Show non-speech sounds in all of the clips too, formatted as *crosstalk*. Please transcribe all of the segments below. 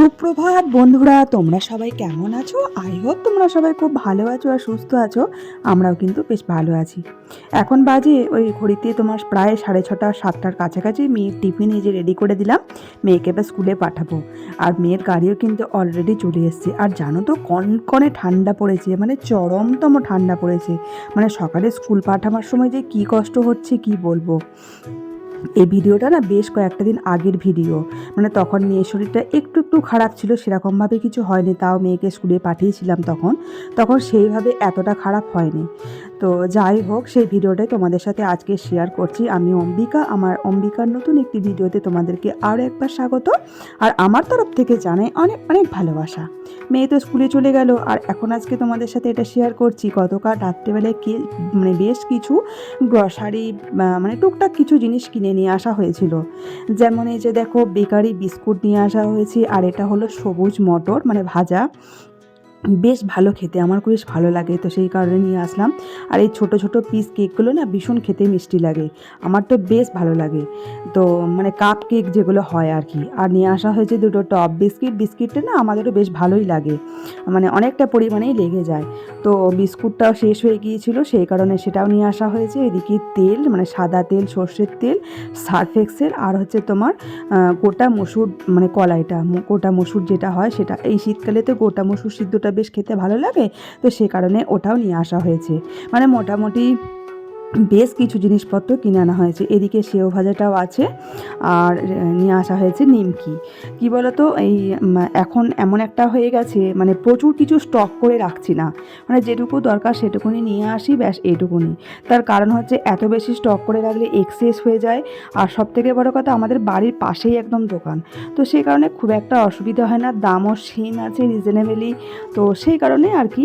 সুপ্রভাত বন্ধুরা, তোমরা সবাই কেমন আছো? আই হোপ তোমরা সবাই খুব ভালো আছো আর সুস্থ আছো। আমরাও কিন্তু বেশ ভালো আছি। এখন বাজে ওই ঘড়িতে তোমার প্রায় সাড়ে ছটা, সাতটার কাছাকাছি। মেয়ের টিফিন এই যে রেডি করে দিলাম। মেয়েকে এবার স্কুলে পাঠাবো। আর মেয়ের গাড়িও কিন্তু অলরেডি চলে এসছে। আর জানো তো, কনকনে ঠান্ডা পড়েছে। মানে চরমতম ঠান্ডা পড়েছে। মানে সকালে স্কুল পাঠাবার সময় যে কী কষ্ট হচ্ছে, কি বলব? এই ভিডিওটা না বেশ কয়েকটা দিন আগের ভিডিও। মানে তখন মেয়ের শরীরটা একটু একটু খারাপ ছিল, সেরকমভাবে কিছু হয়নি, তাও মেয়েকে স্কুলে পাঠিয়েছিলাম তখন। তখন সেইভাবে এতটা খারাপ হয়নি। তো যাই হোক, সেই ভিডিওটাই তোমাদের সাথে আজকে শেয়ার করছি। আমি অম্বিকা, আমার অম্বিকার নতুন একটি ভিডিওতে তোমাদেরকে আরও একবার স্বাগত। আর আমার তরফ থেকে জানাই অনেক অনেক ভালোবাসা। মেয়ে তো স্কুলে চলে গেল, আর এখন আজকে তোমাদের সাথে এটা শেয়ার করছি। গতকাল রাত্রেবেলায় কি মানে বেশ কিছু গ্রসারি মানে টুকটাক কিছু জিনিস কিনে নিয়ে আসা হয়েছিল। যেমন এই যে দেখো, বেকারি বিস্কুট নিয়ে আসা হয়েছে, আর এটা হলো সবুজ মটর মানে ভাজা। বেশ ভালো খেতে আমার খুব বেশ ভালো লাগে, তো সেই কারণে নিয়ে আসলাম। আর এই ছোট ছোট পিস কেকগুলো না ভীষণ খেতে মিষ্টি লাগে, আমার তো বেশ ভালো লাগে। তো মানে কাপ কেক যেগুলো হয় আর কি আর নিয়ে আসা হয়েছে দুটো টপ বিস্কিট বিস্কিটটা না আমাদেরও বেশ ভালোই লাগে মানে অনেকটা পরিমাণেই লেগে যায়। তো বিস্কুটটাও শেষ হয়ে গিয়েছিল, সেই কারণে সেটাও নিয়ে আসা হয়েছে। এদিকে তেল মানে সাদা তেল, সর্ষের তেল সার্ফেক্সের আর হচ্ছে তোমার গোটা মসুর মানে কলাইটা গোটা মসুর যেটা হয় সেটা। এই শীতকালে তো গোটা মসুর সিদ্ধটা বেশ খেতে ভালো লাগে তো সে কারণে ওটাও নিয়ে আসা হয়েছে। মানে মোটামুটি বেশ কিছু জিনিসপত্র কিনে আনা হয়েছে। এদিকে সেও ভাজাটাও আছে আর নিয়ে আসা হয়েছে নিমকি। কি বলতো, এই এখন এমন একটা হয়ে গেছে মানে প্রচুর কিছু স্টক করে রাখছি না। মানে যেটুকু দরকার সেটুকুনি নিয়ে আসি, ব্যাস এইটুকুনি তার কারণ হচ্ছে এত বেশি স্টক করে রাখলে এক্সেস হয়ে যায়। আর সব থেকে বড় কথা, আমাদের বাড়ির পাশেই একদম দোকান। তো সেই কারণে খুব একটা অসুবিধা হয় না, দামও সেম আছে রিজনেবলি তো সেই কারণে আর কি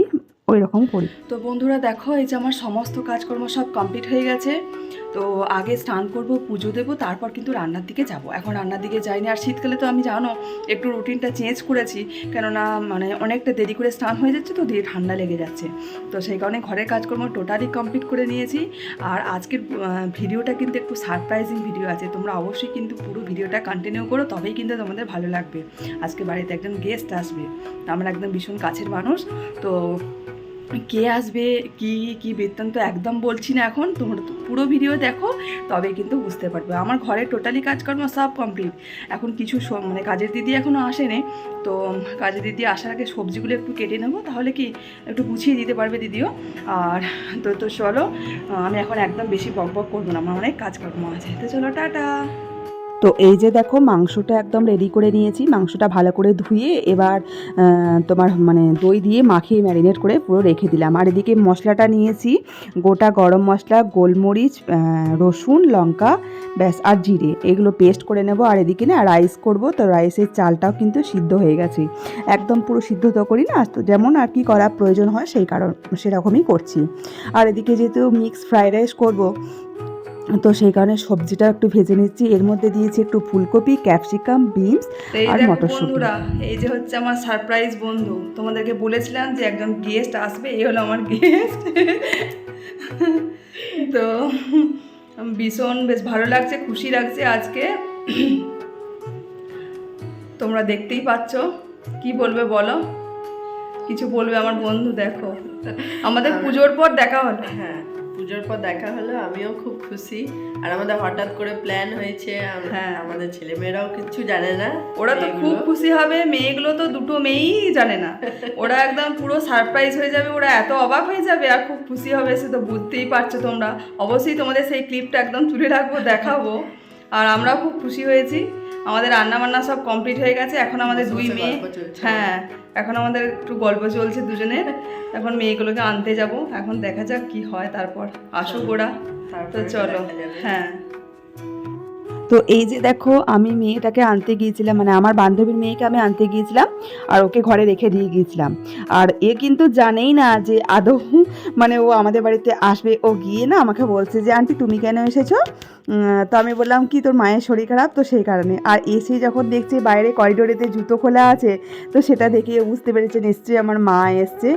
ওই রকম করি। তো বন্ধুরা দেখো, এই যে আমার সমস্ত কাজকর্ম সব কমপ্লিট হয়ে গেছে। তো আগে স্নান করব, পুজো দেবো, তারপর কিন্তু রান্নার দিকে যাব। এখন রান্নার দিকে যাইনি। আর শীতকালে তো আমি জানো, একটু রুটিনটা চেঞ্জ করেছি, কেননা মানে অনেকটা দেরি করে স্নান হয়ে যাচ্ছে তো, দিয়ে ঠান্ডা লেগে যাচ্ছে। তো সেই কারণে ঘরের কাজকর্ম টোটালি কমপ্লিট করে নিয়েছি। আর আজকের ভিডিওটা কিন্তু একটু সারপ্রাইজিং ভিডিও আছে। তোমরা অবশ্যই কিন্তু পুরো ভিডিওটা কন্টিনিউ করো, তবেই কিন্তু তোমাদের ভালো লাগবে। আজকে বাড়িতে একজন গেস্ট আসবে। আমরা একদম ভীষণ কাছের মানুষ, তো কে আসবে, কি কি বৃত্তান্ত, একদম বলছি না এখন। তোমরা তো পুরো ভিডিও দেখো, তবে কিন্তু বুঝতে পারবে। আমার ঘরে টোটালি কাজকর্ম সব কমপ্লিট এখন কিছু মানে কাজের দিদি এখনও আসেনি। তো কাজের দিদি আসার আগে সবজিগুলো একটু কেটে নেব। তাহলে কি একটু গুছিয়ে দিতে পারবে দিদিও? আর তো তো চলো আমি এখন একদম বেশি বক বক করব না। আমার অনেক কাজকর্ম আছে। তো চলো, টাটা। তো এই যে দেখো মাংসটা একদম রেডি করে নিয়েছি। মাংসটা ভালো করে ধুয়ে এবার তোমার মানে দই দিয়ে মাখিয়ে ম্যারিনেট করে পুরো রেখে দিলাম। আর এদিকে মশলাটা নিয়েছি, গোটা গরম মশলা, গোলমরিচ রসুন, লঙ্কা, ব্যাস, আর জিরে। এগুলো পেস্ট করে নেব। আর এদিকে না রাইস করব। তো রাইসের চালটাও কিন্তু সিদ্ধ হয়ে গেছে। একদম পুরো সিদ্ধ তো করি না, তো যেমন আর কি করা প্রয়োজন হয় সেই কারণ, সেরকমই করছি। আর এদিকে যেহেতু মিক্স ফ্রাইড রাইস করব তো সেই কারণে সবজিটা একটু ভেজে নিচ্ছি। এর মধ্যে দিয়েছি একটু ফুলকপি ক্যাপসিকাম বিনস এই আর মটরশুঁটি। বন্ধুরা এই যে হচ্ছে আমার সারপ্রাইজ বন্ধু। তোমাদেরকে বলেছিলাম যে একজন গেস্ট আসবে এই হলো আমার গেস্ট তো ভীষণ বেশ ভালো লাগছে খুশি লাগছে আজকে। তোমরা দেখতেই পাচ্ছ কি বলবে বলো? কিছু বলবে আমার বন্ধু দেখো। আমাদের পুজোর পর দেখা হলো হ্যাঁ। পুজোর পর দেখা হলো আমিও খুব খুশি। আর আমাদের হঠাৎ করে প্ল্যান হয়েছে হ্যাঁ। আমাদের ছেলেমেয়েরাও কিছু জানে না। ওরা তো খুব খুশি হবে মেয়েগুলো তো দুটো মেয়েই জানে না। *laughs* ওরা একদম পুরো সারপ্রাইজ হয়ে যাবে ওরা এত অবাক হয়ে যাবে আর খুব খুশি হবে সে তো বুঝতেই পারছ তোমরা। অবশ্যই তোমাদের সেই ক্লিপটা একদম তুলে রাখব দেখাবো। আর আমরাও খুব খুশি হয়েছি। আমাদের রান্না বান্না সব কমপ্লিট হয়ে গেছে। এখন আমাদের দুই মেয়ে। হ্যাঁ এখন আমাদের একটু গল্প চলছে দুজনের। এখন মেয়েগুলোকে আনতে যাব। এখন দেখা যাক কি হয় তারপর। আসুক ওরা। তো চলো। হ্যাঁ। তো এই যে দেখো, আমি মেয়েটাকে আনতে গিয়েছিলাম মানে আমার বান্ধবীর মেয়েকে আমি আনতে গিয়েছিলাম, আর ওকে ঘরে রেখে দিয়ে গিয়েছিলাম। আর এ কিন্তু জানেই না যে আদৌ মানে ও আমাদের বাড়িতে আসবে, ও গিয়ে না আমাকে বলছে যে, আন্টি, তুমি কেন এসেছ? তো আমি বললাম, কি তোর মায়ের শরীর খারাপ? তো সেই কারণে। আর এসে যখন দেখছি বাইরে করিডোরেতে জুতো খোলা আছে, তো সেটা দেখে বুঝতে পেরেছে নিশ্চয়ই আমার মা এসছে।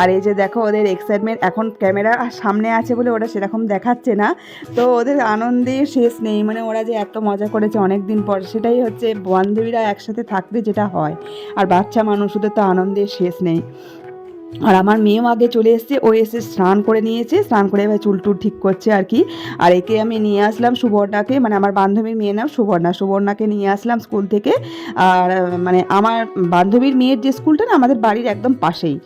আর এই যে দেখো, ওদের এক্সাইটমেন্ট এখন ক্যামেরা সামনে আছে বলে ওরা সেরকম দেখাচ্ছে না। তো ওদের আনন্দে শেষ নেই মানে ওরা যে এত মজা করেছে অনেক দিন পর। সেটাই হচ্ছে বান্ধবীরা একসাথে থাকতে যেটা হয়। আর বাচ্চা মানুষদের তো আনন্দের শেষ নেই। আর আমার মেয়েও আগে চলে এসছে, ও এসে স্নান করে নিয়েছে, স্নান করে এবার চুল টুল ঠিক করছে আর কি। আর একে আমি নিয়ে আসলাম সুবর্ণাকে মানে আমার বান্ধবীর মেয়ে নাম সুবর্ণা। সুবর্ণাকে নিয়ে আসলাম স্কুল থেকে। আর মানে আমার বান্ধবীর মেয়ের যে স্কুলটা না, আমাদের বাড়ির একদম পাশেই।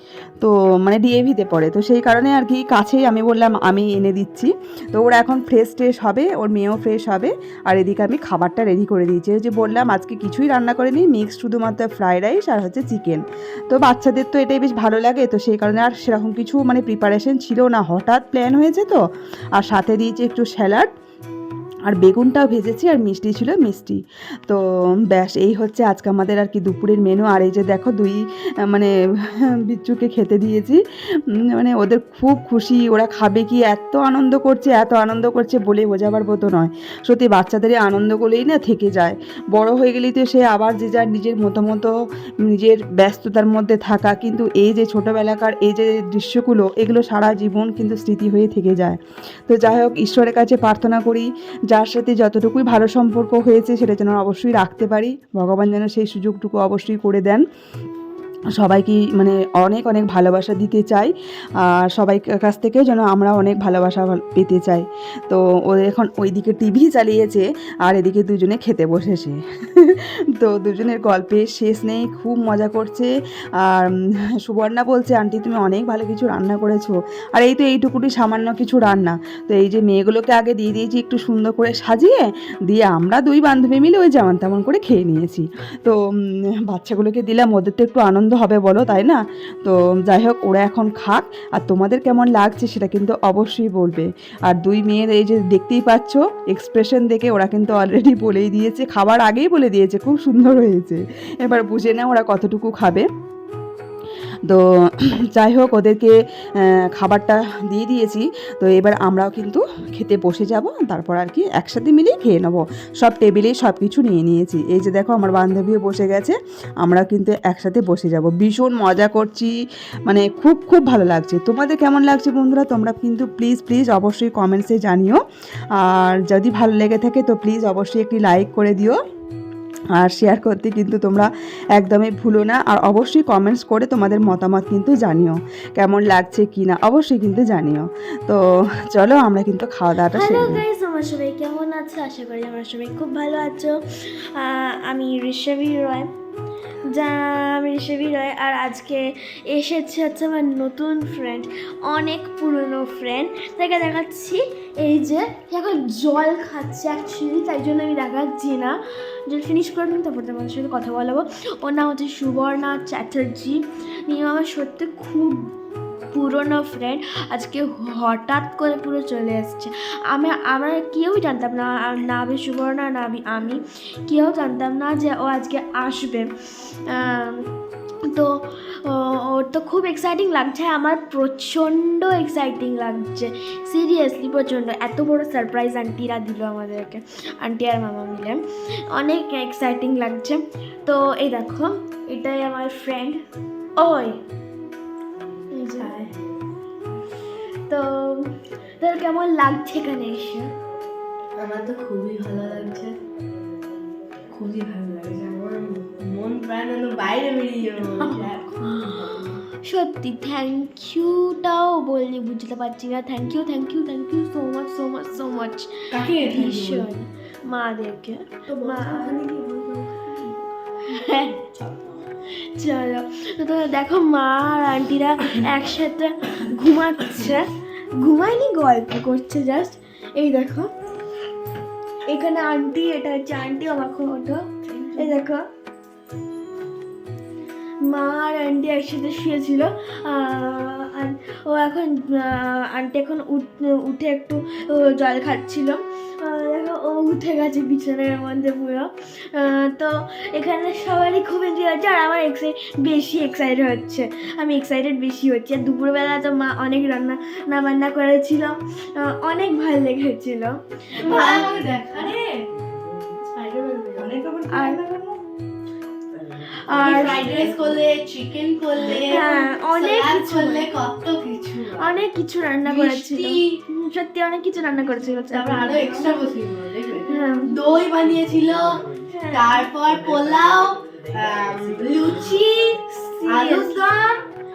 তো মানে ডিএভিতে পড়ে। তো সেই কারণে আর কি কাছেই আমি বললাম, আমি এনে দিচ্ছি। তো ওরা এখন ফ্রেশ ট্রেশ হবে, ওর মেয়েও ফ্রেশ হবে। আর এদিকে আমি খাবারটা রেডি করে দিয়েছি। যে বললাম, আজকে কিছুই রান্না করিনি মিক্স শুধুমাত্র ফ্রাইড রাইস আর হচ্ছে চিকেন তো বাচ্চাদের তো এটাই বেশ ভালো লাগে তো সেই কারণে আর সেরকম কিছু মানে প্রিপারেশন ছিল না। হঠাৎ প্ল্যান হয়েছে তো। আর সাথে দিয়েছি একটু স্যালাড আর বেগুনটাও ভেজেছি আর মিষ্টি ছিল মিষ্টি। তো ব্যাস, এই হচ্ছে আজকে আমাদের আর কি দুপুরের মেনু আর এই যে দেখো দুই মানে *laughs* বিচ্চুকে খেতে দিয়েছি। মানে ওদের খুব খুশি, ওরা খাবে কি এত আনন্দ করছে, এত আনন্দ করছে বলে বোঝাবার মতো নয়। সত্যি বাচ্চাদের আনন্দগুলোই না থেকে যায়। বড় হয়ে গেলেই তো সে আবার যে যার নিজের মতো মতো নিজের ব্যস্ততার মধ্যে থাকা। কিন্তু এই যে ছোটোবেলাকার এই যে দৃশ্যগুলো, এগুলো সারা জীবন কিন্তু স্মৃতি হয়ে থেকে যায়। তো যাই হোক, ঈশ্বরের কাছে প্রার্থনা করি যার সাথে যতটুকুই ভালো সম্পর্ক হয়েছে সেটা যেন অবশ্যই রাখতে পারি। ভগবান যেন সেই সুযোগটুকু অবশ্যই করে দেন। সবাইকে মানে অনেক অনেক ভালোবাসা দিতে চাই। আর সবাই কাছ থেকেও যেন আমরা অনেক ভালোবাসা পেতে চাই। তো ও এখন ওইদিকে টিভি চালিয়েছে আর এদিকে দুজনে খেতে বসেছে। তো দুজনের গল্পের শেষ নেই খুব মজা করছে। আর সুবর্ণা বলছে, আন্টি, তুমি অনেক ভালো কিছু রান্না করেছ। আর এই তো এইটুকুটি সামান্য কিছু রান্না। তো এই যে মেয়েগুলোকে আগে দিয়ে দিয়েছি, একটু সুন্দর করে সাজিয়ে, দিয়ে আমরা দুই বান্ধবী মিলে ওই যেমন তেমন করে খেয়ে নিয়েছি। তো বাচ্চাগুলোকে দিলাম, ওদের তো একটু আনন্দ হবে বলো, তাই না? তো, যাই হোক, ওরা এখন খাক, আর তোমাদের কেমন লাগছে সেটা কিন্তু অবশ্যই বলবে। আর দুই মেয়ের এই যে দেখতেই পাচ্ছ এক্সপ্রেশন দেখে ওরা কিন্তু অলরেডি বলেই দিয়েছে, খাবার আগেই বলে দিয়েছে। খুব সুন্দর হয়েছে। এবার বুঝে না ওরা কতটুকু খাবে। তো যাই হোক, ওদেরকে খাবারটা দিয়ে দিয়েছি। তো এবার আমরাও কিন্তু খেতে বসে যাব, তারপর আর কি একসাথে মিলেই খেয়ে নেব। সব টেবিলেই সব কিছু নিয়ে নিয়েছি। এই যে দেখো, আমার বান্ধবীও বসে গেছে। আমরাও কিন্তু একসাথে বসে যাব। ভীষণ মজা করছি। মানে খুব খুব ভালো লাগছে। তোমাদের কেমন লাগছে বন্ধুরা? তোমরা কিন্তু প্লিজ প্লিজ অবশ্যই কমেন্টসে জানিও। আর যদি ভালো লেগে থাকে, তো প্লিজ অবশ্যই একটি লাইক করে দিও। আর শেয়ার করতে কিন্তু তোমরা একদমই ভুলো না। আর অবশ্যই কমেন্টস করে তোমাদের মতামত কিন্তু জানিও। কেমন লাগছে কি না অবশ্যই কিন্তু জানিও। তো চলো আমরা কিন্তু খাওয়া দাওয়াটা হ্যালো গাইস আমার সবাই কেমন আছো? আশা করি আমার সবাই খুব ভালো আছো। আমি ঋষভী রয়। যা, আমি ঋষভী রয় আর আজকে এসেছে হচ্ছে আমার নতুন ফ্রেন্ড অনেক পুরনো ফ্রেন্ড তাকে দেখাচ্ছি। এই যে এখন জল খাচ্ছে অ্যাকচুয়ালি তাই জন্য আমি দেখাচ্ছি না। জল ফিনিশ করে নিন, তারপর তোমাদের সাথে কথা বলাবো। ওর নাম হচ্ছে সুবর্ণা চ্যাটার্জি। নিয়ে আমার সত্যি খুব পুরনো ফ্রেন্ড আজকে হঠাৎ করে পুরো চলে এসছে আমি, আমরা কেউ জানতাম না না আমি সুবর্ণা, না আমি কেউ জানতাম না যে ও আজকে আসবে। তো ওর তো খুব এক্সাইটিং লাগছে, আমার প্রচণ্ড এক্সাইটিং লাগছে। সিরিয়াসলি প্রচণ্ড, এত বড় সারপ্রাইজ আন্টিরা দিল আমাদেরকে আন্টি আর মামা মিলে। অনেক এক্সাইটিং লাগছে। তো, এই দেখো, এটাই আমার ফ্রেন্ড ওই। তো তোর কেমন লাগছে এখানে এসে আমার তো খুবই ভালো লাগছে। খুবই ভালো লাগছে। আমার মন প্রাণ বাইরে বেরিয়ে সত্যি থ্যাংক ইউটাও বললি বুঝতে পারছি না। Thank you thank you thank you so much so much so much ভীষণ। মাদেরকে। তো মা চলো দেখো মা আর আন্টিরা একসাথে ঘুমাচ্ছে। ঘুমায়নি, গল্প করছে জাস্ট এই দেখো। এখানে আন্টি, এটা হচ্ছে আন্টি আমার ওঠো এই দেখো। মা আর আন্টি একসাথে শুয়েছিল। ও এখন আন্টি এখন উঠ- একটু জল খাচ্ছিল। উঠে গেছে বিছানার মধ্যে পুরো। তো এখানে সবারই খুব এনজয় হচ্ছে আর আমার এক্সাইট বেশি এক্সাইটেড হচ্ছে। আমি এক্সাইটেড বেশি হচ্ছে। আর দুপুরবেলা তো মা অনেক রান্না না বান্না করেছিল অনেক ভালো লেগেছিল। আর আর ফ্রাইড রাইস করলে চিকেন করলে হ্যাঁ, অনেক কিছু। করলে কত কিছু। অনেক কিছু রান্না করেছিল। সত্যি অনেক কিছু রান্না করেছিল। তারপর আরও এক্সট্রা বসিয়ে দই বানিয়েছিল, তারপর পোলাও লুচি, আলুর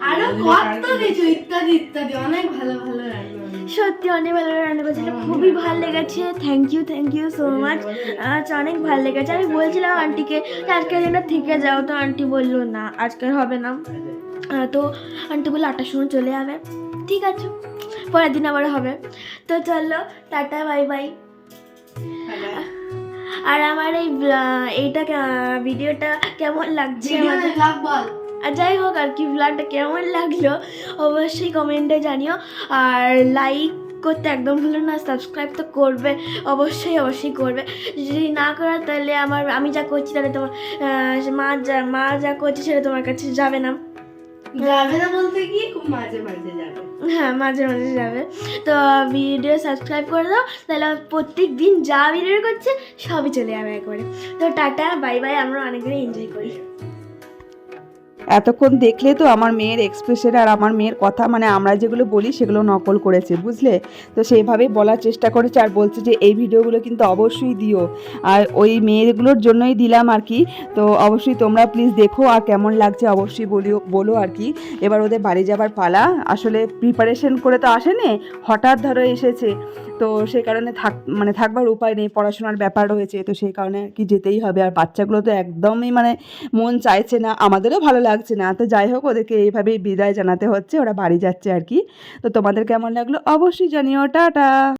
আরও কত কিছু ইত্যাদি ইত্যাদি, অনেক ভালো ভালো রান্না। সত্যি অনেক ভালো রান্না করেছিল খুবই ভালো লেগেছে thank you thank you so much অনেক ভালো লেগেছে, আমি বলছিলাম আন্টিকে আজকের দিনটা থেকে যাও। তো আন্টি বলল, না আজকের হবে না। তো আন্টি বলল আটটার সময় চলে যাবে। ঠিক আছে, পরের দিন আবার হবে। তো চলো, টাটা বাই বাই আর আমার এই এইটা ভিডিওটা কেমন লাগছে আর যাই হোক আর কি ভ্লগটা কেমন লাগল অবশ্যই কমেন্টে জানিও। আর লাইক করতে একদম ভুলো না সাবস্ক্রাইব তো করবে অবশ্যই অবশ্যই করবে। যদি না করো তাহলে আমার আমি যা করছি তাহলে তোমার মা যা মা যা করছে সেটা তোমার কাছে যাবে না। হ্যাঁ মাঝে মাঝে যাবে। তো ভিডিও সাবস্ক্রাইব করে দাও, তাহলে প্রত্যেক দিন যা ভিডিও করছে সবই চলে যাবে একবারে। তো টাটা বাই বাই আমরা অনেকদিন এনজয় করি। এতক্ষণ দেখলে তো আমার মেয়ের এক্সপ্রেশন আর আমার মেয়ের কথা মানে আমরা যেগুলো বলি সেগুলো নকল করেছে, বুঝলে? তো সেইভাবেই বলার চেষ্টা করেছে আর বলছে যে, এই ভিডিওগুলো কিন্তু অবশ্যই দিও। আর ওই মেয়েগুলোর জন্যই দিলাম আর কি। তো অবশ্যই তোমরা প্লিজ দেখো আর কেমন লাগছে অবশ্যই বলিও, বলো আর কি। এবার ওদের বাড়ি যাবার পালা। আসলে প্রিপারেশন করে তো আসেনি, হঠাৎ ধরো এসেছে। তো সেই কারণে থাক মানে থাকবার উপায় নেই, পড়াশোনার ব্যাপার রয়েছে। তো সেই কারণে কি যেতেই হবে। আর বাচ্চাগুলো তো একদমই মানে মন চাইছে না, আমাদেরও ভালো লাগছে না। তো যাই হোক, ওদেরকে এইভাবেই বিদায় জানাতে হচ্ছে, ওরা বাড়ি যাচ্ছে আর কি। তো তোমাদের কেমন লাগল অবশ্যই জানিও। টাটা!